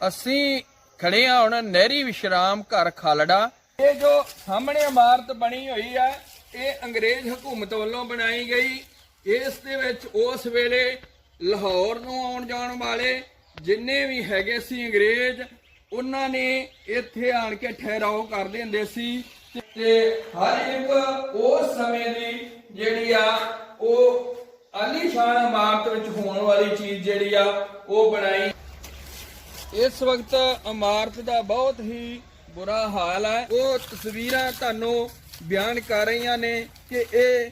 ਅਸੀਂ ਖੜੇ ਹਾਂ ਹੁਣ ਨਹਿਰੀ ਵਿਸ਼ਰਾਮ ਘਰ ਖਾਲੜਾ। ਇਹ ਜੋ ਸਾਹਮਣੇ ਇਮਾਰਤ ਬਣੀ ਹੋਈ ਹੈ, ਇਹ ਅੰਗਰੇਜ਼ ਹਕੂਮਤ ਵੱਲੋਂ ਬਣਾਈ ਗਈ। ਇਸ ਦੇ ਵਿੱਚ ਉਸ ਵੇਲੇ ਲਾਹੌਰ ਨੂੰ ਆਉਣ ਜਾਣ ਵਾਲੇ ਜਿੰਨੇ ਵੀ ਹੈਗੇ ਸੀ ਅੰਗਰੇਜ਼, ਉਹਨਾਂ ਨੇ ਇੱਥੇ ਆਣ ਕੇ ਠਹਿਰਾਓ ਕਰਦੇ ਹੁੰਦੇ ਸੀ। ਤੇ ਹਰ ਇੱਕ ਉਸ ਸਮੇਂ ਦੀ ਜਿਹੜੀ ਆ, ਉਹ ਆਲੀਸ਼ਾਨ ਇਮਾਰਤ ਵਿੱਚ ਹੋਣ ਵਾਲੀ ਚੀਜ਼ ਜਿਹੜੀ ਆ, ਉਹ ਬਣਾਈ ਇਸ ਵਕਤ ਇਮਾਰਤ ਦਾ ਬਹੁਤ ਹੀ ਬੁਰਾ ਹਾਲ ਹੈ। ਉਹ ਤਸਵੀਰਾਂ ਤੁਹਾਨੂੰ ਬਿਆਨ ਕਰ ਰਹੀਆਂ ਨੇ ਕਿ ਇਹ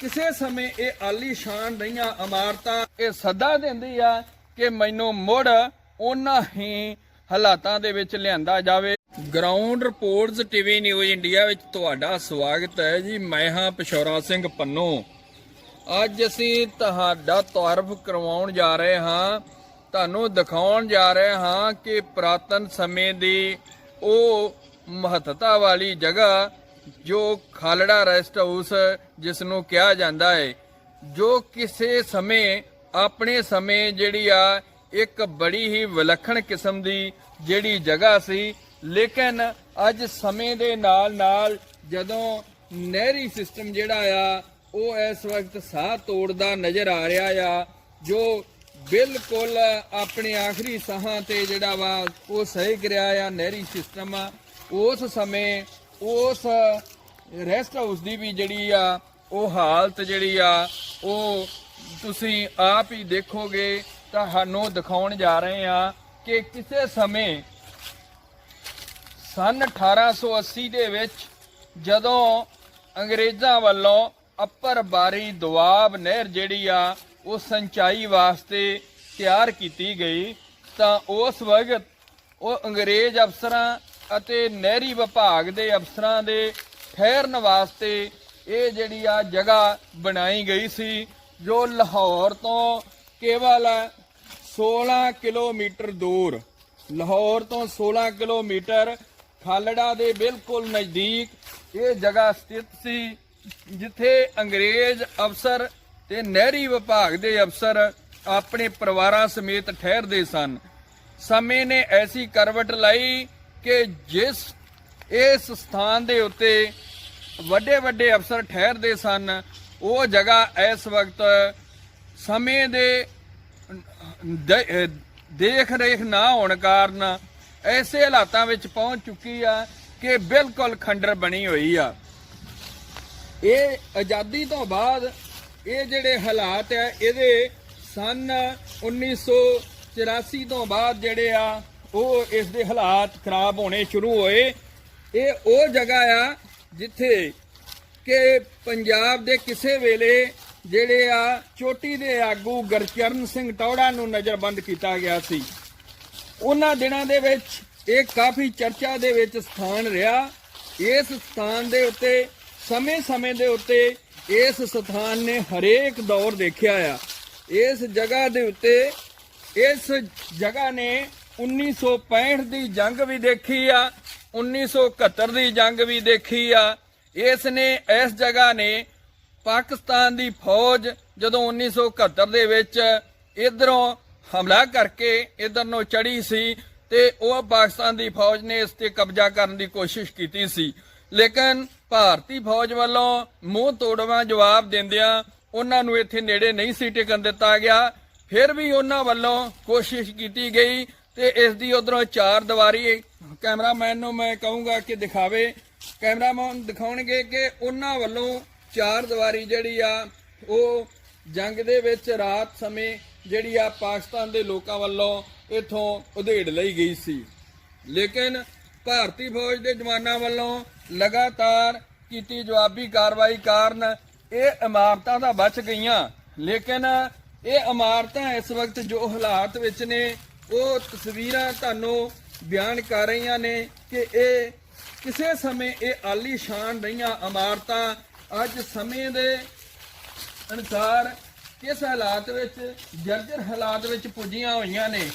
ਕਿਸੇ ਸਮੇਂ ਇਹ ਆਲੀਸ਼ਾਨ ਰਹੀਆਂ ਇਮਾਰਤਾਂ। ਇਹ ਸੱਦਾ ਦਿੰਦੀ ਆ ਕਿ ਮੈਨੂੰ ਮੁੜ ਉਹਨਾਂ ਹੀ ਹਾਲਾਤਾਂ ਦੇ ਵਿੱਚ ਲਿਆਂਦਾ ਜਾਵੇ। Ground reports TV news India ਵਿੱਚ ਤੁਹਾਡਾ ਸਵਾਗਤ ਹੈ ਜੀ। ਮੈਂ ਹਾਂ ਪਸ਼ੌਰਾ ਸਿੰਘ ਪੰਨੋ। ਅੱਜ ਅਸੀਂ ਤੁਹਾਡਾ ਤਾਰਫ ਕਰਵਾਉਣ ਜਾ ਰਹੇ ਹਾਂ। ਤੁਹਾਨੂੰ ਦਿਖਾਉਣ ਜਾ ਰਹੇ ਹਾਂ ਕਿ ਪ੍ਰਾਤਨ ਸਮੇਂ ਦੀ ਉਹ ਮਹੱਤਤਾ ਵਾਲੀ ਜਗ੍ਹਾ ਜੋ ਖਾਲੜਾ ਰੈਸਟ ਹਾਊਸ ਜਿਸ ਨੂੰ ਕਿਹਾ ਜਾਂਦਾ ਹੈ, ਜੋ ਕਿਸੇ ਸਮੇਂ, ਆਪਣੇ ਸਮੇਂ ਜਿਹੜੀ ਆ, ਇੱਕ ਬੜੀ ਹੀ ਵਿਲੱਖਣ ਕਿਸਮ ਦੀ ਜਿਹੜੀ ਜਗ੍ਹਾ ਸੀ। ਲੇਕਿਨ ਅੱਜ ਸਮੇਂ ਦੇ ਨਾਲ ਨਾਲ ਜਦੋਂ ਨਹਿਰੀ ਸਿਸਟਮ ਜਿਹੜਾ ਆ, ਉਹ ਇਸ ਵਕਤ ਸਾਹ ਤੋੜਦਾ ਨਜ਼ਰ ਆ ਰਿਹਾ ਆ, ਜੋ ਬਿਲਕੁਲ ਆਪਣੇ ਆਖਰੀ ਸਾਹਾਂ ਤੇ ਜਿਹੜਾ ਵਾ, ਉਹ ਸਹੀ ਕਰਿਆ ਆ, ਨਹਿਰੀ ਸਿਸਟਮ ਆ। ਉਸ ਸਮੇਂ ਉਸ ਰੈਸਟ ਹਾਊਸ ਦੀ ਵੀ ਜਿਹੜੀ ਆ, ਉਹ ਹਾਲਤ ਜਿਹੜੀ ਆ, ਉਹ ਤੁਸੀਂ ਆਪ ਹੀ ਦੇਖੋਗੇ, ਤੁਹਾਨੂੰ ਦਿਖਾਉਣ ਜਾ ਰਹੇ ਆ ਕਿ ਕਿਸੇ ਸਮੇਂ ਸਨ 1880 ਦੇ ਵਿੱਚ ਜਦੋਂ ਅੰਗਰੇਜ਼ਾਂ ਵੱਲੋਂ ਅੱਪਰ ਬਾਰੀ ਦੁਆਬ ਨਹਿਰ ਜਿਹੜੀ ਆ ਉਹ ਸਿੰਚਾਈ ਵਾਸਤੇ ਤਿਆਰ ਕੀਤੀ ਗਈ, ਤਾਂ ਉਸ ਵਕਤ ਉਹ ਅੰਗਰੇਜ਼ ਅਫਸਰਾਂ ਅਤੇ ਨਹਿਰੀ ਵਿਭਾਗ ਦੇ ਅਫਸਰਾਂ ਦੇ ਠਹਿਰਨ ਵਾਸਤੇ ਇਹ ਜਿਹੜੀ ਆ ਜਗ੍ਹਾ ਬਣਾਈ ਗਈ ਸੀ, ਜੋ ਲਾਹੌਰ ਤੋਂ ਕੇਵਲ 16 ਕਿਲੋਮੀਟਰ ਦੂਰ, ਲਾਹੌਰ ਤੋਂ 16 ਕਿਲੋਮੀਟਰ ਖਾਲੜਾ ਦੇ ਬਿਲਕੁਲ ਨਜ਼ਦੀਕ ਇਹ ਜਗ੍ਹਾ ਸਥਿਤ ਸੀ, ਜਿੱਥੇ ਅੰਗਰੇਜ਼ ਅਫਸਰ ਤੇ ਨਹਿਰੀ ਵਿਭਾਗ ਦੇ ਅਫਸਰ ਆਪਣੇ ਪਰਿਵਾਰਾਂ ਸਮੇਤ ਠਹਿਰਦੇ ਸਨ। ਸਮੇਂ ਨੇ ਐਸੀ ਕਰਵਟ ਲਈ ਕਿ ਜਿਸ, ਇਸ ਸਥਾਨ ਦੇ ਉੱਤੇ ਵੱਡੇ ਵੱਡੇ ਅਫਸਰ ਠਹਿਰਦੇ ਸਨ, ਉਹ ਜਗ੍ਹਾ ਇਸ ਵਕਤ ਸਮੇਂ ਦੇ ਦੇਖ ਰੇਖ ਨਾ ਹੋਣ ਕਾਰਨ ਐਸੇ ਹਾਲਾਤਾਂ ਵਿੱਚ ਪਹੁੰਚ ਚੁੱਕੀ ਆ ਕਿ ਬਿਲਕੁਲ ਖੰਡਰ ਬਣੀ ਹੋਈ ਆ। ਇਹ ਆਜ਼ਾਦੀ ਤੋਂ ਬਾਅਦ ਇਹ ਜਿਹੜੇ ਹਾਲਾਤ ਆ ਇਹਦੇ ਸਨ 1984 ਤੋਂ ਬਾਅਦ ਜਿਹੜੇ ਆ, ਉਹ ਇਸ ਦੇ ਹਾਲਾਤ ਖਰਾਬ ਹੋਣੇ ਸ਼ੁਰੂ ਹੋਏ। ਇਹ ਉਹ ਜਗ੍ਹਾ ਆ ਜਿੱਥੇ ਕਿ ਪੰਜਾਬ ਦੇ ਕਿਸੇ ਵੇਲੇ ਜਿਹੜੇ ਆ, ਚੋਟੀ ਦੇ ਆਗੂ ਗਰਚਰਨ ਸਿੰਘ ਟੌੜਾ ਨੂੰ ਨਜ਼ਰਬੰਦ ਕੀਤਾ ਗਿਆ ਸੀ। ਉਹਨਾਂ ਦਿਨਾਂ ਦੇ ਵਿੱਚ ਇਹ ਕਾਫੀ ਚਰਚਾ ਦੇ ਵਿੱਚ ਸਥਾਨ ਰਿਹਾ। ਇਸ ਸਥਾਨ ਦੇ ਉੱਤੇ, ਸਮੇਂ-ਸਮੇਂ ਦੇ ਉੱਤੇ ਇਸ ਸਥਾਨ ਨੇ ਹਰੇਕ ਦੌਰ ਦੇਖਿਆ ਆ। ਇਸ ਜਗ੍ਹਾ ਦੇ ਉੱਤੇ, ਇਸ ਜਗ੍ਹਾ ਨੇ 1965 ਦੀ ਜੰਗ ਵੀ ਦੇਖੀ ਆ 1971 ਦੀ ਜੰਗ ਵੀ ਦੇਖੀ ਆ। ਇਸ ਨੇ, ਇਸ ਜਗ੍ਹਾ ਨੇ ਪਾਕਿਸਤਾਨ ਦੀ ਫੌਜ ਜਦੋਂ 1971 ਦੇ ਵਿੱਚ ਇਧਰੋਂ ਹਮਲਾ ਕਰਕੇ ਇਧਰ ਨੂੰ ਚੜੀ ਸੀ ਤੇ ਉਹ ਪਾਕਿਸਤਾਨ ਦੀ ਫੌਜ ਨੇ ਇਸ ਤੇ ਕਬਜ਼ਾ ਕਰਨ ਦੀ ਕੋਸ਼ਿਸ਼ ਕੀਤੀ ਸੀ। ਲੇਕਿਨ ਭਾਰਤੀ ਫੌਜ ਵੱਲੋਂ ਮੂੰਹ ਤੋੜਵਾ ਜਵਾਬ ਦਿੰਦਿਆਂ ਉਹਨਾਂ ਨੂੰ ਇੱਥੇ ਨੇੜੇ ਨਹੀਂ ਸੀ ਟਿਕਣ ਦਿੱਤਾ ਗਿਆ। ਫਿਰ ਵੀ ਉਹਨਾਂ ਵੱਲੋਂ ਕੋਸ਼ਿਸ਼ ਕੀਤੀ ਗਈ ਤੇ ਇਸ ਦੀ ਉਧਰੋਂ ਚਾਰ ਦੀਵਾਰੀ ਕੈਮਰਾਮੈਨ ਨੂੰ ਮੈਂ ਕਹੂੰਗਾ ਕਿ ਦਿਖਾਵੇ। ਕੈਮਰਾਮੈਨ ਦਿਖਾਉਣਗੇ ਕਿ ਉਹਨਾਂ ਵੱਲੋਂ ਚਾਰ ਦੀਵਾਰੀ ਜਿਹੜੀ ਆ, ਉਹ ਜੰਗ ਦੇ ਵਿੱਚ ਰਾਤ ਸਮੇਂ ਜਿਹੜੀ ਆ ਪਾਕਿਸਤਾਨ ਦੇ ਲੋਕਾਂ ਵੱਲੋਂ ਇਥੋਂ ਉਧੇੜ ਲਈ ਗਈ ਸੀ। ਲੇਕਿਨ ਭਾਰਤੀ ਫੌਜ ਦੇ ਜਵਾਨਾਂ ਵੱਲੋਂ ਲਗਾਤਾਰ ਕੀਤੀ ਜਵਾਬੀ ਕਾਰਵਾਈ ਕਾਰਨ ਇਹ ਇਮਾਰਤਾਂ ਤਾਂ ਬਚ ਗਈਆਂ, ਲੇਕਿਨ ਇਹ ਇਮਾਰਤਾਂ ਇਸ ਵਕਤ ਜੋ ਹਾਲਾਤ ਵਿੱਚ ਨੇ, ਉਹ ਤਸਵੀਰਾਂ ਤੁਹਾਨੂੰ ਬਿਆਨ ਕਰ ਰਹੀਆਂ ਨੇ ਕਿ ਇਹ ਕਿਸੇ ਸਮੇਂ ਇਹ ਆਲੀਸ਼ਾਨ ਰਹੀਆਂ ਇਮਾਰਤਾਂ, ਅੱਜ ਸਮੇਂ ਦੇ ਅਨੁਸਾਰ ਕਿਸ ਹਾਲਾਤ ਵਿੱਚ, ਜਰਜਰ ਹਾਲਾਤ ਵਿੱਚ ਪੁੱਜੀਆਂ ਹੋਈਆਂ ਨੇ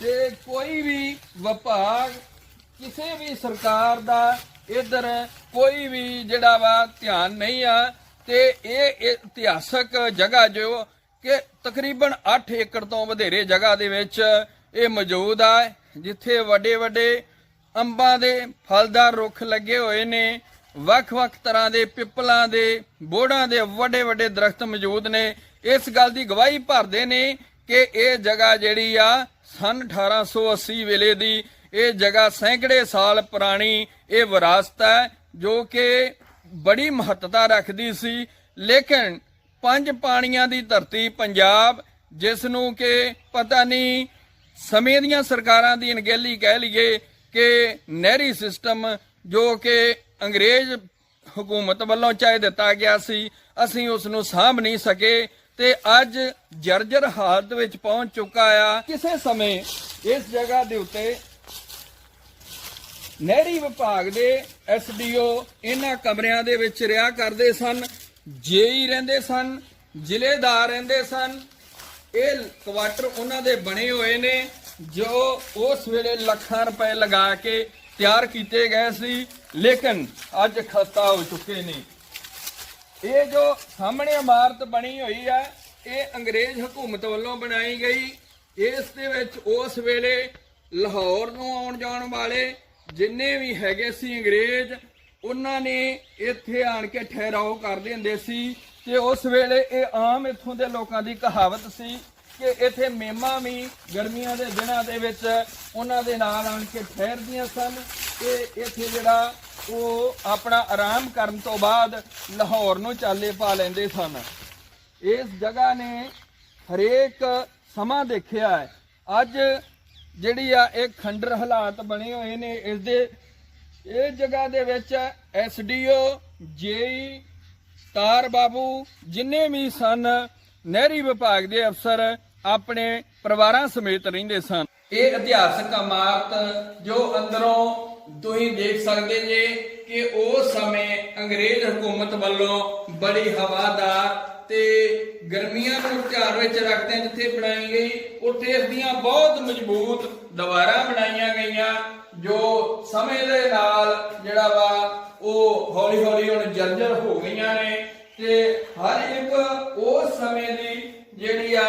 ਤੇ ਕੋਈ ਵੀ ਵਿਭਾਗ, ਕਿਸੇ ਵੀ ਸਰਕਾਰ ਦਾ ਇਧਰ ਕੋਈ ਵੀ ਜਿਹੜਾ ਵਾ ਧਿਆਨ ਨਹੀਂ ਆ ਤੇ ਇਹ ਇਤਿਹਾਸਕ ਜਗ੍ਹਾ ਜੋ ਕਿ ਤਕਰੀਬਨ 8 ਏਕੜ ਤੋਂ ਵਧੇਰੇ ਜਗ੍ਹਾ ਦੇ ਵਿੱਚ ਇਹ ਮੌਜੂਦ ਆ, ਜਿੱਥੇ ਵੱਡੇ ਵੱਡੇ ਅੰਬਾਂ ਦੇ ਫਲਦਾਰ ਰੁੱਖ ਲੱਗੇ ਹੋਏ ਨੇ ਵੱਖ-ਵੱਖ ਤਰ੍ਹਾਂ ਦੇ ਪਿੱਪਲਾਂ ਦੇ ਬੋੜਾਂ ਦੇ ਵੱਡੇ ਵੱਡੇ ਦਰਖਤ ਮੌਜੂਦ ਨੇ। ਇਸ ਗੱਲ ਦੀ ਗਵਾਹੀ ਭਰਦੇ ਨੇ ਕਿ ਇਹ ਜਗ੍ਹਾ ਜਿਹੜੀ ਆ, ਸਨ 1880 ਵੇਲੇ ਦੀ ਇਹ ਜਗ੍ਹਾ ਸੈਂਕੜੇ ਸਾਲ ਪੁਰਾਣੀ ਇਹ ਵਿਰਾਸਤ ਹੈ, ਜੋ ਕਿ ਬੜੀ ਮਹੱਤਤਾ ਰੱਖਦੀ ਸੀ। ਲੇਕਿਨ ਪੰਜ ਪਾਣੀਆਂ ਦੀ ਧਰਤੀ ਪੰਜਾਬ, ਜਿਸ ਨੂੰ ਕਿ ਪਤਾ ਨਹੀਂ, ਸਮੇਂ ਦੀਆਂ ਸਰਕਾਰਾਂ ਦੀ ਅਣਗਹਿਲੀ ਕਹਿ ਲਈਏ ਕਿ ਨਹਿਰੀ ਸਿਸਟਮ ਜੋ ਕਿ ਅੰਗਰੇਜ਼ ਹਕੂਮਤ ਵੱਲੋਂ ਚਾਹੇ ਦਿੱਤਾ ਗਿਆ ਸੀ, ਅਸੀਂ ਉਸ ਨੂੰ ਸਾਂਭ ਨਹੀਂ ਸਕੇ ਤੇ ਅੱਜ ਜਰਜਰ ਹਾਲਤ ਵਿੱਚ ਪਹੁੰਚ ਚੁੱਕਾ ਆ। ਕਿਸੇ ਸਮੇਂ ਇਸ ਜਗ੍ਹਾ ਦੇ ਉੱਤੇ ਨਹਿਰੀ ਵਿਭਾਗ ਦੇ ਐਸਡੀਓ ਇਹਨਾਂ ਕਮਰਿਆਂ ਦੇ ਵਿੱਚ ਰਿਹਾ ਕਰਦੇ ਸਨ, ਜੇਈ ਰਹਿੰਦੇ ਸਨ, ਜ਼ਿਲ੍ਹੇਦਾਰ ਰਹਿੰਦੇ ਸਨ। ਇਹ ਕੁਆਟਰ ਉਹਨਾਂ ਦੇ ਬਣੇ ਹੋਏ ਨੇ, ਜੋ ਉਸ ਵੇਲੇ ਲੱਖਾਂ ਰੁਪਏ ਲਗਾ ਕੇ ਤਿਆਰ ਕੀਤੇ ਗਏ ਸੀ, ਲੇਕਿਨ ਅੱਜ ਖਸਤਾ ਹੋ ਚੁੱਕੇ ਨੇ। ਇਹ ਜੋ ਸਾਹਮਣੇ ਇਮਾਰਤ ਬਣੀ ਹੋਈ ਹੈ, ਇਹ ਅੰਗਰੇਜ਼ ਹਕੂਮਤ ਵੱਲੋਂ ਬਣਾਈ ਗਈ। ਇਸ ਦੇ ਵਿੱਚ ਉਸ ਵੇਲੇ ਲਾਹੌਰ ਨੂੰ ਆਉਣ ਜਾਣ ਵਾਲੇ ਜਿੰਨੇ ਵੀ ਹੈਗੇ ਸੀ ਅੰਗਰੇਜ਼, ਉਹਨਾਂ ਨੇ ਇੱਥੇ ਆਣ ਕੇ ਠਹਿਰਾਓ ਕਰਦੇ ਹੁੰਦੇ ਸੀ ਤੇ ਉਸ ਵੇਲੇ ਇਹ ਆਮ ਇੱਥੋਂ ਦੇ ਲੋਕਾਂ ਦੀ ਕਹਾਵਤ ਸੀ ਕਿ ਇੱਥੇ ਮੇਮਾ ਵੀ ਗਰਮੀਆਂ ਦੇ ਦਿਨਾਂ ਦੇ ਵਿੱਚ ਉਹਨਾਂ ਦੇ ਨਾਲ ਆਣ ਕੇ ਠਹਿਰਦੀਆਂ ਸਨ ਤੇ ਇੱਥੇ ਜਿਹੜਾ ਉਹ ਆਪਣਾ ਆਰਾਮ ਕਰਨ ਤੋਂ ਬਾਅਦ ਲਾਹੌਰ ਨੂੰ ਚਾਲੇ ਪਾ ਲੈਂਦੇ ਸਨ। ਇਸ ਜਗ੍ਹਾ ਨੇ ਹਰੇਕ ਸਮਾਂ ਦੇਖਿਆ ਹੈ। ਅੱਜ ਜਿਹੜੀ ਆ ਇਹ ਖੰਡਰ ਹਾਲਾਤ ਬਣੇ ਹੋਏ ਨੇ ਇਸ ਦੇ ਇਹ ਜਗ੍ਹਾ ਦੇ ਵਿੱਚ ਐਸਡੀਓ ਜੇਈ, ਤਾਰ ਬਾਬੂ ਜਿੰਨੇ ਵੀ ਸਨ, ਨਹਿਰੀ ਵਿਭਾਗ ਦੇ ਅਫਸਰ ਆਪਣੇ ਪਰਿਵਾਰਾਂ ਸਮੇਤ ਰਹਿੰਦੇ ਸਨ। ਇਹ ਇਤਿਹਾਸਕ ਇਮਾਰਤ ਜੋ ਅੰਦਰੋਂ ਤੁਸੀਂ ਦੇਖ ਸਕਦੇ ਜੇ ਕਿ ਉਸ ਸਮੇਂ ਅੰਗਰੇਜ਼ ਹਕੂਮਤ ਵੱਲੋਂ ਬੜੀ ਹਵਾਦਾਰ ਤੇ ਗਰਮੀਆਂ ਨੂੰ ਧਿਆਨ ਵਿੱਚ ਰੱਖਦੇ ਜਿੱਥੇ ਬਣਾਈ ਗਈ ਉੱਥੇ ਇਸ ਦੀਆਂ ਬਹੁਤ ਮਜ਼ਬੂਤ ਦੀਵਾਰਾਂ ਬਣਾਈਆਂ ਗਈਆਂ, ਜੋ ਸਮੇਂ ਦੇ ਨਾਲ ਜਿਹੜਾ ਵਾ ਉਹ ਹੌਲੀ ਹੌਲੀ ਹੁਣ ਜਰਜਰ ਹੋ ਗਈਆਂ ਨੇ ਤੇ ਹਰ ਇੱਕ ਉਸ ਸਮੇਂ ਦੀ ਜਿਹੜੀ ਆ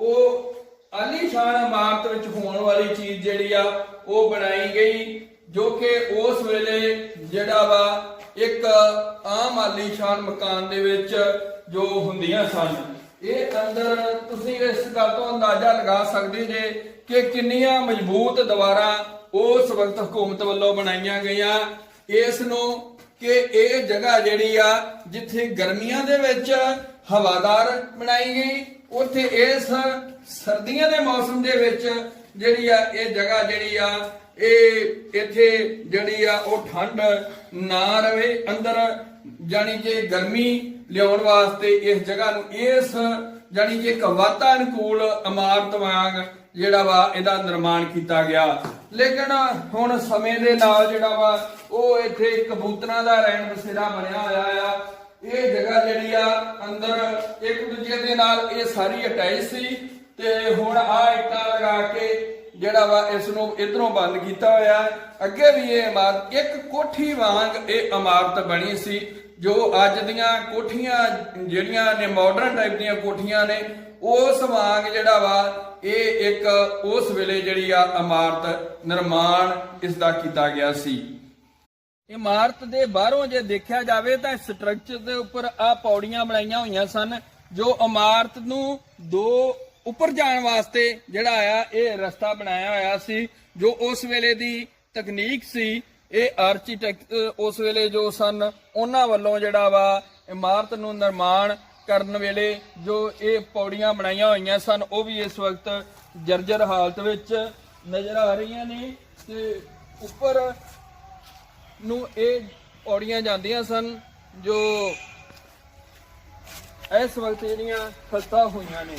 ਉਹ ਆਲੀਸ਼ਾਨ ਇਮਾਰਤ ਵਿੱਚ ਹੋਣ ਵਾਲੀ ਚੀਜ਼ ਜਿਹੜੀ ਆ ਉਹ ਬਣਾਈ ਗਈ, ਜੋ ਕਿ ਉਸ ਵੇਲੇ ਜਿਹੜਾ ਵਾ ਇੱਕ ਆਮ ਆਲੀਸ਼ਾਨ ਮਕਾਨ ਦੇ ਵਿੱਚ ਜੋ ਹੁੰਦੀਆਂ ਸਨ। ਇਹ ਅੰਦਰ ਤੁਸੀਂ ਇਸ ਗੱਲ ਤੋਂ ਅੰਦਾਜ਼ਾ ਲਗਾ ਸਕਦੇ ਜੇ ਕਿ ਕਿੰਨੀਆਂ ਮਜ਼ਬੂਤ ਦੀਵਾਰਾਂ ਉਸ ਵਕਤ ਹਕੂਮਤ ਵੱਲੋਂ ਬਣਾਈਆਂ ਗਈਆਂ। ਇਸ ਨੂੰ ਕਿ ਇਹ ਜਗ੍ਹਾ ਜਿਹੜੀ ਆ, ਜਿੱਥੇ ਗਰਮੀਆਂ ਦੇ ਵਿੱਚ ਹਵਾਦਾਰ ਬਣਾਈ ਗਈ, ਉੱਥੇ ਇਸ ਸਰਦੀਆਂ ਦੇ ਮੌਸਮ ਦੇ ਵਿੱਚ ਜਿਹੜੀ ਆ, ਇਹ ਜਗ੍ਹਾ ਜਿਹੜੀ ਆ ਇਹ ਇੱਥੇ ਜਿਹੜੀ ਆ ਉਹ ਠੰਡ ਨਾ ਰਵੇ, ਅੰਦਰ ਜਾਨੀ ਕਿ ਗਰਮੀ ਲਿਆਉਣ ਵਾਸਤੇ ਇਸ ਜਗ੍ਹਾ ਨੂੰ, ਇਸ ਜਾਨੀ ਕਿ ਇੱਕ ਵਾਤਾਨੁਕੂਲ ਇਮਾਰਤ ਵਾਂਗ ਜਿਹੜਾ ਵਾ ਇਹਦਾ ਨਿਰਮਾਣ ਕੀਤਾ ਗਿਆ। ਲੇਕਿਨ ਹੁਣ ਸਮੇਂ ਦੇ ਨਾਲ ਜਿਹੜਾ ਵਾ ਉਹ ਇੱਥੇ ਕਬੂਤਰਾਂ ਦਾ ਰਹਿਣ ਬਸੇਰਾ ਬਣਿਆ ਹੋਇਆ ਆ। ਇਹ ਜਗ੍ਹਾ ਜਿਹੜੀ ਆ ਅੰਦਰ ਇੱਕ ਦੂਜੇ ਦੇ ਨਾਲ ਇਹ ਸਾਰੀ ਅਟੈਚ ਸੀ ਤੇ ਹੁਣ ਆ ਇੱਟਾਂ ਲਗਾ ਕੇ ਜਿਹੜਾ ਵਾ ਇਸ ਨੂੰ ਇਧਰੋਂ ਬੰਦ ਕੀਤਾ ਹੋਇਆ ਅੱਗੇ ਵੀ ਇਹ ਇਮਾਰਤ, ਇੱਕ ਕੋਠੀ ਵਾਂਗ ਇਹ ਇਮਾਰਤ ਬਣੀ ਸੀ, ਜੋ ਅੱਜ ਦੀਆਂ ਕੋਠੀਆਂ ਜਿਹੜੀਆਂ ਨੇ ਮਾਡਰਨ ਟਾਈਪ ਦੀਆਂ ਕੋਠੀਆਂ ਨੇ, ਉਸ ਵਾਂਗ ਜਿਹੜਾ ਵਾ ਇਹ ਇੱਕ ਉਸ ਵੇਲੇ ਜਿਹੜੀ ਆ ਇਮਾਰਤ ਨਿਰਮਾਣ ਇਸ ਦਾ ਕੀਤਾ ਗਿਆ ਸੀ। ਇਮਾਰਤ ਦੇ ਬਾਹਰੋਂ ਜੇ ਦੇਖਿਆ ਜਾਵੇ ਤਾਂ ਸਟਰਕਚਰ ਦੇ ਉੱਪਰ ਆ ਪੌੜੀਆਂ ਬਣਾਈਆਂ ਹੋਈਆਂ ਸਨ, ਜੋ ਇਮਾਰਤ ਨੂੰ ਦੋ ਉੱਪਰ ਜਾਣ ਵਾਸਤੇ ਜਿਹੜਾ ਆ, ਇਹ ਰਸਤਾ ਬਣਾਇਆ ਹੋਇਆ ਸੀ, ਜੋ ਉਸ ਵੇਲੇ ਦੀ ਤਕਨੀਕ ਸੀ, ਇਹ ਆਰਕੀਟੈਕਟ ਉਸ ਵੇਲੇ ਜੋ ਸਨ, ਉਹਨਾਂ ਵੱਲੋਂ ਜਿਹੜਾ ਵਾ, ਇਮਾਰਤ ਨੂੰ ਨਿਰਮਾਣ ਕਰਨ ਵੇਲੇ ਜੋ ਇਹ ਪੌੜੀਆਂ ਬਣਾਈਆਂ ਹੋਈਆਂ ਸਨ, ਉਹ ਵੀ ਇਸ ਵਕਤ ਜਰਜਰ ਹਾਲਤ ਵਿੱਚ ਨਜ਼ਰ ਆ ਰਹੀਆਂ ਨੇ ਤੇ ਉੱਪਰ ਨੂੰ ਇਹ ਪੌੜੀਆਂ ਜਾਂਦੀਆਂ ਸਨ, ਜੋ ਇਸ ਵਕਤ ਜਿਹੜੀਆਂ ਖਸਤਾ ਹੋਈਆਂ ਨੇ।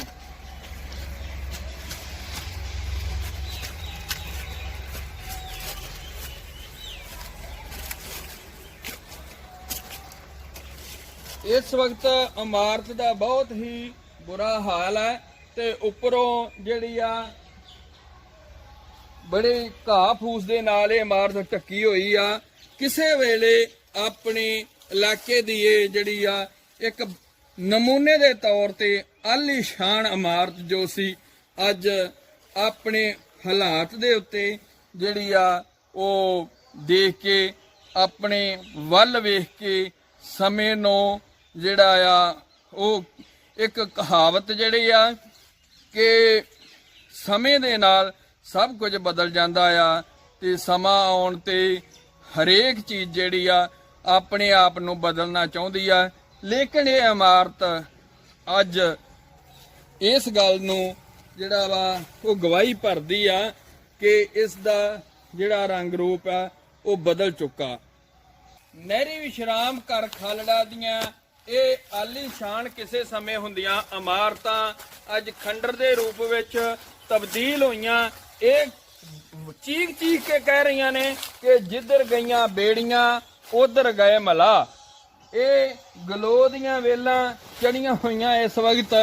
ਇਸ ਵਕਤ ਇਮਾਰਤ ਦਾ ਬਹੁਤ ਹੀ ਬੁਰਾ ਹਾਲ ਹੈ ਤੇ ਉੱਪਰੋਂ ਜਿਹੜੀ ਆ ਬੜੇ ਘਾਹ ਫੂਸ ਦੇ ਨਾਲ ਇਹ ਇਮਾਰਤ ਢੱਕੀ ਹੋਈ ਆ। ਕਿਸੇ ਵੇਲੇ ਆਪਣੇ ਇਲਾਕੇ ਦੀ ਇਹ ਜਿਹੜੀ ਆ, ਇੱਕ ਨਮੂਨੇ ਦੇ ਤੌਰ ਤੇ ਆਲੀਸ਼ਾਨ ਇਮਾਰਤ ਜੋ ਸੀ, ਅੱਜ ਆਪਣੇ ਹਾਲਾਤ ਦੇ ਉੱਤੇ ਜਿਹੜੀ ਆ, ਉਹ ਦੇਖ ਕੇ, ਆਪਣੇ ਵੱਲ ਵੇਖ ਕੇ ਸਮੇਂ ਨੂੰ ਜਿਹੜਾ ਆ, ਉਹ ਇੱਕ ਕਹਾਵਤ ਜਿਹੜੀ ਆ ਕਿ ਸਮੇਂ ਦੇ ਨਾਲ ਸਭ ਕੁਝ ਬਦਲ ਜਾਂਦਾ ਆ ਤੇ ਸਮਾਂ ਆਉਣ ਤੇ ਹਰੇਕ ਚੀਜ਼ ਜਿਹੜੀ ਆ ਆਪਣੇ ਆਪ ਨੂੰ ਬਦਲਣਾ ਚਾਹੁੰਦੀ ਆ। ਲੇਕਿਨ ਇਹ ਇਮਾਰਤ ਅੱਜ ਇਸ ਗੱਲ ਨੂੰ ਜਿਹੜਾ ਵਾ, ਉਹ ਗਵਾਹੀ ਭਰਦੀ ਆ ਕਿ ਇਸ ਦਾ ਜਿਹੜਾ ਰੰਗ ਰੂਪ ਆ, ਉਹ ਬਦਲ ਚੁੱਕਾ। ਨਹਿਰੀ ਵਿਸ਼ਰਾਮ ਘਰ ਖਾਲੜਾ ਦੀਆਂ ਇਹ ਆਲੀਸ਼ਾਨ ਕਿਸੇ ਸਮੇਂ ਹੁੰਦੀਆਂ ਇਮਾਰਤਾਂ, ਅੱਜ ਖੰਡਰ ਦੇ ਰੂਪ ਵਿੱਚ ਤਬਦੀਲ ਹੋਈਆਂ। ਇਹ ਚੀਕ ਚੀਕ ਕੇ ਕਹਿ ਰਹੀਆਂ ਨੇ ਕਿ ਜਿੱਧਰ ਗਈਆਂ ਬੇੜੀਆਂ, ਉਧਰ ਗਏ ਮਲਾ। ਇਹ ਗਲੋ ਦੀਆਂ ਵੇਲਾਂ ਚੜੀਆਂ ਹੋਈਆਂ ਇਸ ਵਕਤ।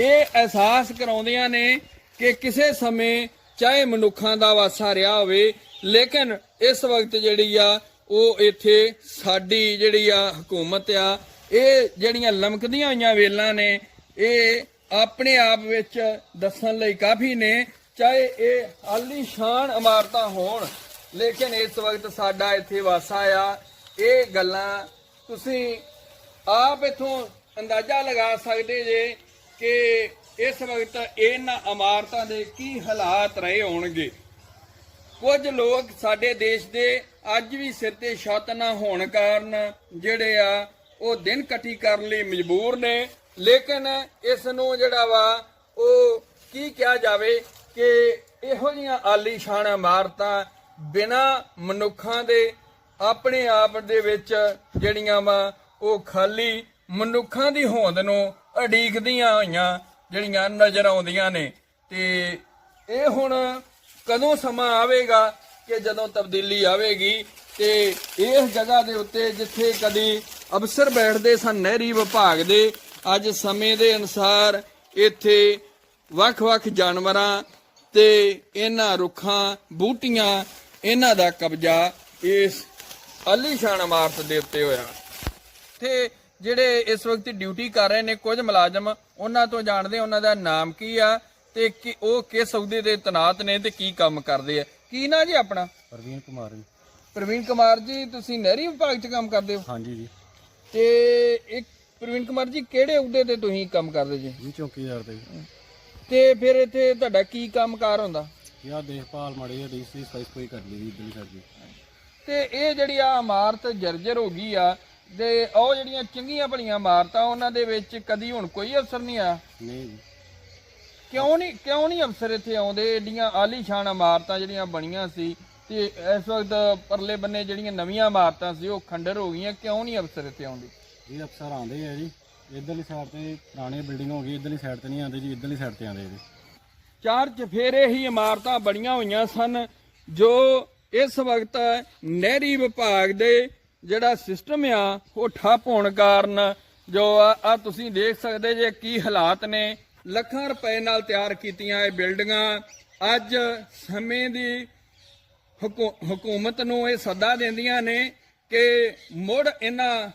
ਇਹ ਅਹਿਸਾਸ ਕਰਾਉਂਦੀਆਂ ਨੇ ਕਿ ਕਿਸੇ ਸਮੇਂ ਚਾਹੇ ਮਨੁੱਖਾਂ ਦਾ ਵਾਸਾ ਰਿਹਾ ਹੋਵੇ, ਲੇਕਿਨ ਇਸ ਵਕਤ ਜਿਹੜੀ ਆ, ਉਹ ਇੱਥੇ ਸਾਡੀ ਜਿਹੜੀ ਆ ਹਕੂਮਤ ਆ ਇਹ ਜਿਹੜੀਆਂ ਲਮਕਦੀਆਂ ਹੋਈਆਂ ਵੇਲਾਂ ਨੇ, ਇਹ ਆਪਣੇ ਆਪ ਵਿੱਚ ਦੱਸਣ ਲਈ ਕਾਫੀ ਨੇ, ਚਾਹੇ ਇਹ ਆਲੀਸ਼ਾਨ ਇਮਾਰਤਾਂ ਹੋਣ, ਲੇਕਿਨ ਇਸ ਵਕਤ ਸਾਡਾ ਇੱਥੇ ਵਾਸਾ ਆ। ਇਹ ਗੱਲਾਂ ਤੁਸੀਂ ਆਪ ਇਥੋਂ ਅੰਦਾਜ਼ਾ ਲਗਾ ਸਕਦੇ ਜੇ ਕਿ ਇਸ ਵਕਤ ਇਹਨਾਂ ਇਮਾਰਤਾਂ ਦੇ ਕੀ ਹਾਲਾਤ ਰਹੇ ਹੋਣਗੇ। ਕੁਝ ਲੋਕ ਸਾਡੇ ਦੇਸ਼ ਦੇ ਅੱਜ ਵੀ ਸਿਰ ਤੇ ਛੱਤ ਨਾ ਹੋਣ ਕਾਰਨ ਜਿਹੜੇ ਆ ਉਹ ਦਿਨ ਕੱਟੀ ਕਰਨ ਲਈ ਮਜਬੂਰ ਨੇ। ਲੇਕਿਨ ਇਸ ਨੂੰ ਜਿਹੜਾ ਵਾ, ਉਹ ਕੀ ਕਿਹਾ ਜਾਵੇ ਕਿ ਇਹੋ ਜੀਆਂ ਆਲੀਸ਼ਾਨ ਇਮਾਰਤਾਂ ਬਿਨਾ ਮਨੁੱਖਾਂ ਦੇ, ਆਪਣੇ ਆਪ ਦੇ ਵਿੱਚ ਜਿਹੜੀਆਂ ਵਾ, ਉਹ ਖਾਲੀ ਮਨੁੱਖਾਂ ਦੀ ਹੋਂਦ ਨੂੰ ਅਡੀਕਦੀਆਂ ਹੋਈਆਂ ਜਿਹੜੀਆਂ ਨਜ਼ਰ ਆਉਂਦੀਆਂ ਨੇ। ਤੇ ਇਹ ਹੁਣ ਕਦੋਂ ਸਮਾਂ ਆਵੇਗਾ ਕਿ ਜਦੋਂ ਤਬਦੀਲੀ ਆਵੇਗੀ ਤੇ ਇਸ ਜਗ੍ਹਾ ਦੇ ਉੱਤੇ ਜਿੱਥੇ ਕਦੀ ਅਫਸਰ ਬੈਠਦੇ ਸਨ ਨਹਿਰੀ ਵਿਭਾਗ ਦੇ। ਅੱਜ ਸਮੇਂ ਦੇ ਅਨੁਸਾਰ ਇੱਥੇ ਵੱਖ-ਵੱਖ ਜਾਨਵਰਾਂ ਤੇ ਇਹਨਾਂ ਰੁੱਖਾਂ ਬੂਟੀਆਂ ਇਹਨਾਂ ਦਾ ਕਬਜ਼ਾ ਇਸ ਆਲੀਸ਼ਾਨ ਇਮਾਰਤ ਦੇ ਉੱਤੇ ਹੋਇਆ। ਤੇ ਜਿਹੜੇ ਇਸ ਵਕਤ ਡਿਊਟੀ ਕਰ ਰਹੇ ਨੇ ਕੁਝ ਮੁਲਾਜ਼ਮ ਉਹਨਾਂ ਤੋਂ ਜਾਣਦੇ ਉਹਨਾਂ ਦਾ ਨਾਮ ਕੀ ਆ ਤੇ ਕਿ ਉਹ ਕਿਸ ਅਹੁਦੇ ਦੇ ਤਨਾਤ ਨੇ ਤੇ ਕੀ ਕੰਮ ਕਰਦੇ ਆ। ਕੀ ਨਾਂ ਜੀ ਆਪਣਾ? ਪ੍ਰਵੀਨ ਕੁਮਾਰ ਜੀ। ਪ੍ਰਵੀਨ ਕੁਮਾਰ ਜੀ ਤੁਸੀਂ ਨਹਿਰੀ ਵਿਭਾਗ 'ਚ ਕੰਮ ਕਰਦੇ ਹੋ? ਹਾਂਜੀ ਜੀ। ਤੇ ਇੱਕ ਪ੍ਰਵੀਨ ਕੁਮਾਰ ਜੀ ਕਿਹੜੇ ਅਹੁਦੇ ਤੇ ਤੁਸੀਂ ਕੰਮ ਕਰਦੇ ਜੀ? ਜੀ ਚੌਕੀਦਾਰ ਤੇ ਤੇ ਫਿਰ ਇੱਥੇ ਤੁਹਾਡਾ ਕੀ ਕੰਮਕਾਰ ਹੁੰਦਾ? ਯਾ ਦੇਖਭਾਲ ਮੜੀ ਹੈ ਡੀਸੀ ਸਫ਼ਾਈ ਕੋਈ ਕਰ ਲਈ ਇਧਰਲੀ ਸਾਈਡ ਜੀ ਤੇ ਇਹ ਜਿਹੜੀ ਆ ਇਮਾਰਤ ਜਰਜਰ ਹੋ ਗਈ ਆ ਤੇ ਉਹ ਜਿਹੜੀਆਂ ਚੰਗੀਆਂ ਭਲੀਆਂ ਇਮਾਰਤਾਂ ਉਹਨਾਂ ਦੇ ਵਿੱਚ ਕਦੀ ਹੁਣ ਕੋਈ ਅਫਸਰ ਨਹੀਂ ਆ ਨਹੀਂ ਜੀ। ਕਿਉਂ ਨਹੀਂ ਕਿਉਂ ਨਹੀਂ ਅਫਸਰ ਇੱਥੇ ਆਉਂਦੇ? ਏਡੀਆਂ ਆਲੀਸ਼ਾਨ ਇਮਾਰਤਾਂ ਜਿਹੜੀਆਂ ਬਣੀਆਂ ਸੀ ਤੇ ਇਸ ਵਕਤ ਪਰਲੇ ਬੰਨੇ ਜਿਹੜੀਆਂ ਨਵੀਆਂ ਇਮਾਰਤਾਂ ਸੀ ਉਹ ਖੰਡਰ ਹੋ ਗਈਆਂ ਕਿਉਂ ਨਹੀਂ ਅਫਸਰ ਇੱਥੇ ਆਉਂਦੇ? ਜੀ ਅਫਸਰ ਆਉਂਦੇ ਆ ਜੀ ਇਧਰਲੀ ਸਾਈਡ ਤੇ ਪੁਰਾਣੀ ਬਿਲਡਿੰਗ ਹੋ ਗਈ ਇਧਰਲੀ ਸਾਈਡ ਤੇ ਨਹੀਂ ਆਉਂਦੇ ਜੀ ਇਧਰਲੀ ਸਾਈਡ ਤੇ ਆਉਂਦੇ ਜੀ। ਚਾਰ ਚਫੇਰੇ ਹੀ ਇਮਾਰਤਾਂ ਬਣੀਆਂ ਹੋਈਆਂ ਸਨ ਜੋ ਇਸ ਵਕਤ ਨਹਿਰੀ ਵਿਭਾਗ ਦੇ ਜਿਹੜਾ ਸਿਸਟਮ ਆ ਉਹ ਠੱਪ ਹੋਣ ਕਾਰਨ ਜੋ ਆ ਤੁਸੀਂ ਦੇਖ ਸਕਦੇ ਜੇ ਕੀ ਹਾਲਾਤ ਨੇ। ਲੱਖਾਂ ਰੁਪਏ ਨਾਲ ਤਿਆਰ ਕੀਤੀਆਂ ਇਹ ਬਿਲਡਿੰਗਾਂ ਅੱਜ ਸਮੇਂ ਦੀ ਹਕੂਮਤ ਨੂੰ ਇਹ ਸੱਦਾ ਦਿੰਦੀਆਂ ਨੇ ਕਿ ਮੁੜ ਇਹਨਾਂ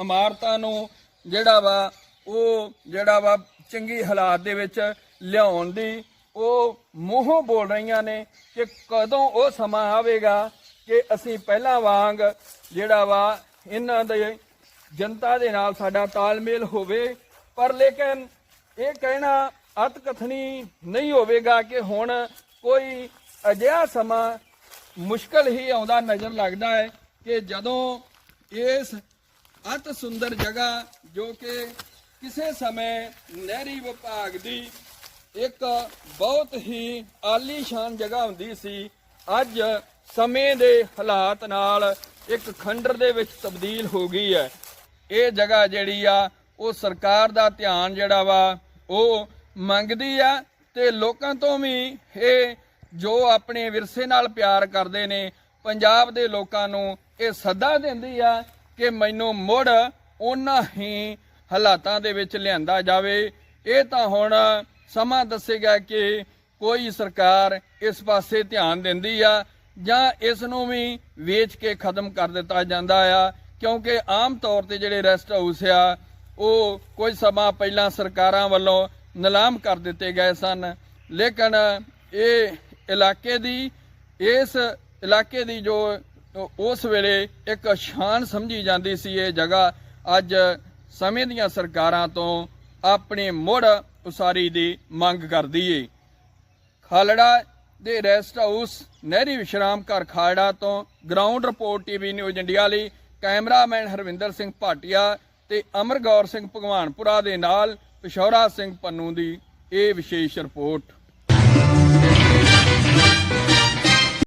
ਇਮਾਰਤਾਂ ਨੂੰ ਜਿਹੜਾ ਵਾ, ਉਹ ਜਿਹੜਾ ਵਾ ਚੰਗੀ ਹਾਲਾਤ ਦੇ ਵਿੱਚ ਲਿਆਉਣ ਦੀ ਉਹ ਮੂੰਹੋਂ ਬੋਲ ਰਹੀਆਂ ਨੇ ਕਿ ਕਦੋਂ ਉਹ ਸਮਾਂ ਆਵੇਗਾ ਕਿ ਅਸੀਂ ਪਹਿਲਾਂ ਵਾਂਗ ਜਿਹੜਾ ਵਾ ਇਹਨਾਂ ਦੇ ਜਨਤਾ ਦੇ ਨਾਲ ਸਾਡਾ ਤਾਲਮੇਲ ਹੋਵੇ। ਪਰ ਲੇਕਿਨ ਇਹ ਕਹਿਣਾ ਅਤਕਥਨੀ ਨਹੀਂ ਹੋਵੇਗਾ ਕਿ ਹੁਣ ਕੋਈ ਅਜਿਹਾ ਸਮਾਂ ਮੁਸ਼ਕਲ ਹੀ ਆਉਂਦਾ, ਨਜ਼ਰ ਲੱਗਦਾ ਹੈ ਕਿ ਜਦੋਂ ਇਸ ਅਤ ਸੁੰਦਰ ਜਗ੍ਹਾ ਜੋ ਕਿ ਕਿਸੇ ਸਮੇਂ ਨਹਿਰੀ ਵਿਭਾਗ ਦੀ ਇੱਕ ਬਹੁਤ ਹੀ ਆਲੀਸ਼ਾਨ ਜਗ੍ਹਾ ਹੁੰਦੀ ਸੀ, ਅੱਜ ਸਮੇਂ ਦੇ ਹਾਲਾਤ ਨਾਲ ਇੱਕ ਖੰਡਰ ਦੇ ਵਿੱਚ ਤਬਦੀਲ ਹੋ ਗਈ ਹੈ। ਇਹ ਜਗ੍ਹਾ ਜਿਹੜੀ ਆ, ਉਹ ਸਰਕਾਰ ਦਾ ਧਿਆਨ ਜਿਹੜਾ ਵਾ, ਉਹ ਮੰਗਦੀ ਆ ਤੇ ਲੋਕਾਂ ਤੋਂ ਵੀ ਇਹ ਜੋ ਆਪਣੇ ਵਿਰਸੇ ਨਾਲ ਪਿਆਰ ਕਰਦੇ ਨੇ, ਪੰਜਾਬ ਦੇ ਲੋਕਾਂ ਨੂੰ ਇਹ ਸੱਦਾ ਦਿੰਦੀ ਆ ਕਿ ਮੈਨੂੰ ਮੁੜ ਉਹਨਾਂ ਹੀ ਹਾਲਾਤਾਂ ਦੇ ਵਿੱਚ ਲਿਆਂਦਾ ਜਾਵੇ। ਇਹ ਤਾਂ ਹੁਣ ਸਮਾਂ ਦੱਸੇਗਾ ਕਿ ਕੋਈ ਸਰਕਾਰ ਇਸ ਪਾਸੇ ਧਿਆਨ ਦਿੰਦੀ ਆ ਜਾਂ ਇਸ ਨੂੰ ਵੀ ਵੇਚ ਕੇ ਖਤਮ ਕਰ ਦਿੱਤਾ ਜਾਂਦਾ ਆ, ਕਿਉਂਕਿ ਆਮ ਤੌਰ ਤੇ ਜਿਹੜੇ ਰੈਸਟ ਹਾਊਸ ਆ, ਉਹ ਕੁਝ ਸਮਾਂ ਪਹਿਲਾਂ ਸਰਕਾਰਾਂ ਵੱਲੋਂ ਨਿਲਾਮ ਕਰ ਦਿੱਤੇ ਗਏ ਸਨ। ਲੇਕਿਨ ਇਹ ਇਲਾਕੇ ਦੀ, ਇਸ ਇਲਾਕੇ ਦੀ ਜੋ, ਉਸ ਵੇਲੇ ਇੱਕ ਸ਼ਾਨ ਸਮਝੀ ਜਾਂਦੀ ਸੀ ਇਹ ਜਗ੍ਹਾ, ਅੱਜ ਸਮੇਂ ਦੀਆਂ ਸਰਕਾਰਾਂ ਤੋਂ ਆਪਣੇ ਮੁੜ ਉਸਾਰੀ ਦੀ ਮੰਗ ਕਰਦੀ ਏ। ਖਾਲੜਾ ਦੇ ਰੈਸਟ ਹਾਊਸ, ਨਹਿਰੀ ਵਿਸ਼ਰਾਮ ਘਰ ਖਾਲੜਾ ਤੋਂ ground report TV news India ਲਈ ਕੈਮਰਾਮੈਨ ਹਰਵਿੰਦਰ ਸਿੰਘ ਭਾਟੀਆ ਤੇ ਅਮਰਗੌਰ ਸਿੰਘ ਭਗਵਾਨਪੁਰਾ ਦੇ ਨਾਲ ਪਿਸ਼ੌਰਾ ਸਿੰਘ ਪੰਨੂ ਦੀ ਇਹ ਵਿਸ਼ੇਸ਼ ਰਿਪੋਰਟ।